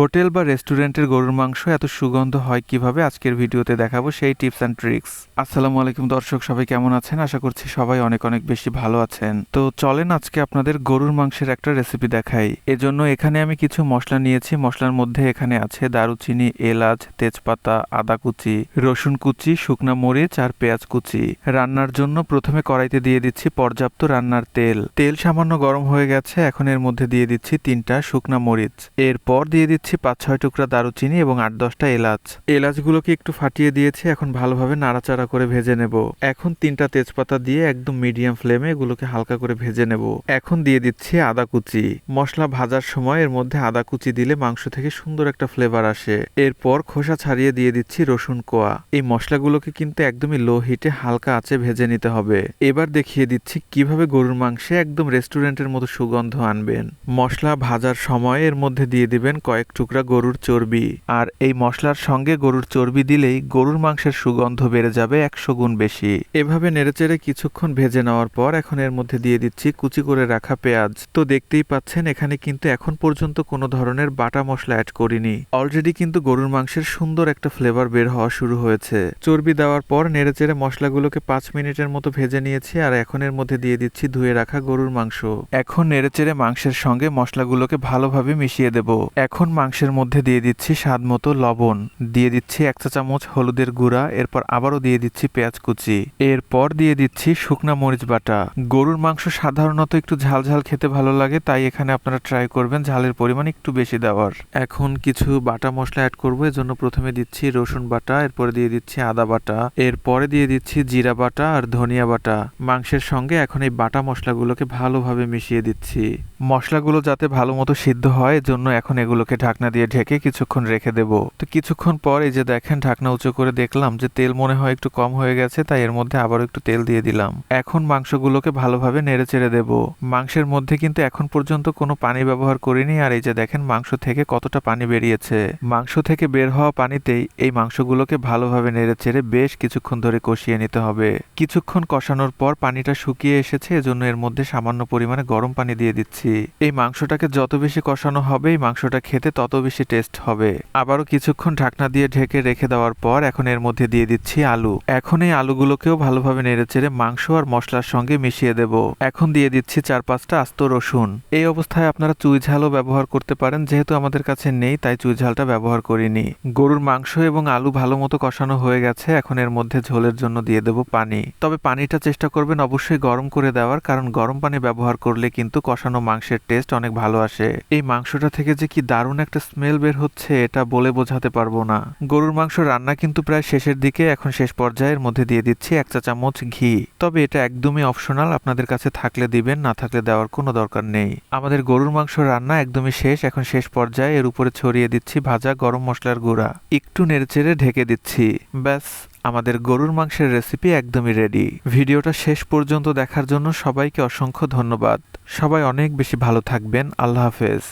Hotel বা রেস্টুরেন্টের গরুর মাংস এত সুগন্ধ হয় কীভাবে আজকের ভিডিওতে দেখাবো সেই টিপস অ্যান্ড ট্রিক্স। আসসালামু আলাইকুম দর্শক, সবাই কেমন আছেন? আশা করছি সবাই অনেক অনেক বেশি ভালো আছেন। তো চলেন আজকে আপনাদের গরুর মাংসের একটা রেসিপি দেখাই। এজন্য এখানে আমি কিছু মশলা নিয়েছি। মশলার মধ্যে এখানে আছে দারুচিনি, এলাচ, তেজপাতা, আদা কুচি, রসুন কুচি, শুকনা মরিচ আর পেঁয়াজ কুচি। রান্নার জন্য প্রথমে কড়াইতে দিয়ে দিচ্ছি পর্যাপ্ত রান্নার তেল। তেল সামান্য গরম হয়ে গেছে। এখন এর মধ্যে দিয়ে দিচ্ছি তিনটা শুকনা মরিচ। এরপর দিয়ে দিচ্ছি পাঁচ ছয় টুকরা দারুচিনি এবং আট দশটা এলাচ। এলাচগুলোকে একটু ফাটিয়ে দিয়েছি, এখন ভালোভাবে নাড়াচাড়া করে ভেজে নেব। এখন তিনটা তেজপাতা দিয়ে একদম মিডিয়াম ফ্লেমে এগুলোকে হালকা করে ভেজে নেব। এখন দিয়ে দিচ্ছি আদা কুচি। মশলা ভাজার সময় এর মধ্যে আদা কুচি দিলে মাংস থেকে সুন্দর একটা ফ্লেভার আসে। এরপর খোসা ছাড়িয়ে দিয়ে দিচ্ছি রসুন কোয়া। এই মশলাগুলোকে কিন্তু একদমই লো হিটে হালকা আঁচে ভেজে নিতে হবে। এবার দেখিয়ে দিচ্ছি কীভাবে গরুর মাংসে একদম রেস্টুরেন্টের মতো সুগন্ধ আনবেন। মশলা ভাজার সময় এর মধ্যে দিয়ে দিবেন কয়েক টুকরা গরুর চর্বি। আর এই মশলার সঙ্গে গরুর চর্বি দিলেই গরুর মাংসের সুগন্ধ বেড়ে যাবে একশো গুণ বেশি। এভাবে নেড়েচেড়ে কিছুক্ষণ ভেজে নেওয়ার পর এখন এর মধ্যে দিয়ে দিচ্ছি কুচি করে রাখা পেঁয়াজ। তো দেখতেই পাচ্ছেন, এখানে কিন্তু এখন পর্যন্ত কোনো ধরনের বাটা মশলা অ্যাড করিনি। অলরেডি কিন্তু গরুর মাংসের সুন্দর একটা ফ্লেভার বের হওয়া শুরু হয়েছে। চর্বি দেওয়ার পর নেড়েচেড়ে মশলাগুলোকে পাঁচ মিনিটের মতো ভেজে নিয়েছি আর এখন এর মধ্যে দিয়ে দিচ্ছি ধুয়ে রাখা গরুর মাংস। এখন নেড়েচেড়ে মাংসের সঙ্গে মশলাগুলোকে ভালোভাবে মিশিয়ে দেব। এখন মাংসের মধ্যে দিয়ে দিচ্ছি স্বাদ মতো লবণ। দিয়ে দিচ্ছি এক চা চামচ হলুদের গুঁড়া, এরপর আবারও দিয়ে দিচ্ছি পেঁয়াজ কুচি। এরপর দিয়ে দিচ্ছি শুকনা মরিচ বাটা। গরুর মাংস সাধারণত একটু ঝাল ঝাল খেতে ভালো লাগে, তাই এখানে আপনারা ট্রাই করবেন ঝালের পরিমাণ একটু বেশি দেওয়ার। এখন কিছু বাটা মশলা অ্যাড করব, এজন্য প্রথমে দিচ্ছি রসুন বাটা, এরপরে দিয়ে দিচ্ছি আদা বাটা। এরপরে দিয়ে দিচ্ছি জিরা বাটা আর ধনিয়া বাটা। মাংসের সঙ্গে এখন এই বাটা মশলাগুলোকে ভালোভাবে মিশিয়ে দিচ্ছি। মশলাগুলো যাতে ভালো মতো সিদ্ধ হয়, এজন্য এখন এগুলোকে ঢাকনা দিয়ে ঢেকে কিছুক্ষণ রেখে দেব। তো কিছুক্ষণ পর এই যে দেখেন, ঢাকনা উঁচু করে দেখলাম যে তেল মনে হয় একটু কম হয়ে গেছে, তাই এর মধ্যে আবারও একটু তেল দিয়ে দিলাম। এখন মাংসগুলোকে ভালোভাবে নেড়ে চেড়ে দেব। মাংসের মধ্যে কিন্তু এখন পর্যন্ত কোনো পানি ব্যবহার করিনি, আর এই যে দেখেন, মাংস থেকে কতটা পানি বেরিয়েছে। মাংস থেকে বের হওয়া পানিতেই এই মাংসগুলোকে ভালোভাবে নেড়ে চেড়ে বেশ কিছুক্ষণ ধরে কষিয়ে নিতে হবে। কিছুক্ষণ কষানোর পর পানিটা শুকিয়ে এসেছে, এজন্য এর মধ্যে সামান্য পরিমাণে গরম পানি দিয়ে দিচ্ছি। এই মাংসটাকে যত বেশি কষানো হবে, এই মাংসটা খেতে তত বেশি টেস্ট হবে। আবারও কিছুক্ষণ ঢাকনা দিয়ে ঢেকে রেখে দেওয়ার পর এখন এর মধ্যে দিয়ে দিচ্ছি আলু। এখন এই আলুগুলোকেও ভালোভাবে নেড়েচেড়ে মাংস আর মশলার সঙ্গে মিশিয়ে দেব। এখন দিয়ে দিচ্ছি চার পাঁচটা আস্ত রসুন। এই অবস্থায় আপনারা চুই ঝালও ব্যবহার করতে পারেন, যেহেতু আমাদের কাছে নেই, তাই চুই ঝালটা ব্যবহার করিনি। গরুর মাংস এবং আলু ভালো মতো কষানো হয়ে গেছে, এখন এর মধ্যে ঝোলের জন্য দিয়ে দেব পানি। তবে পানিটা চেষ্টা করবেন অবশ্যই গরম করে দেওয়ার, কারণ গরম পানি ব্যবহার করলে কিন্তু কষানো মাংসের টেস্ট অনেক ভালো আসে। এই মাংসটা থেকে যে কি দারুণ একটা স্মেল বের হচ্ছে, এটা বলে বোঝাতে পারব না। গরুর মাংস রান্না কিন্তু প্রায় শেষের দিকে, এখন শেষ পর্যায়ের মধ্যে দিয়ে দিচ্ছি এক চা চামচ ঘি। তবে এটা একদমই অপশনাল আপনাদের কাছে থাকলে দিবেন, না থাকলে দেওয়ার কোনো দরকার নেই। আমাদের গরুর মাংস রান্না একদমই শেষ, এখন শেষ পর্যায়ে এর উপরে ছড়িয়ে দিচ্ছি ভাজা গরম মশলার গুঁড়া। একটু নেড়েচেড়ে ঢেকে দিচ্ছি। ব্যাস, আমাদের গরুর মাংসের রেসিপি একদমই রেডি ভিডিওটা শেষ পর্যন্ত দেখার জন্য সবাইকে অসংখ্য ধন্যবাদ। সবাই অনেক বেশি ভালো থাকবেন। আল্লাহ হাফেজ।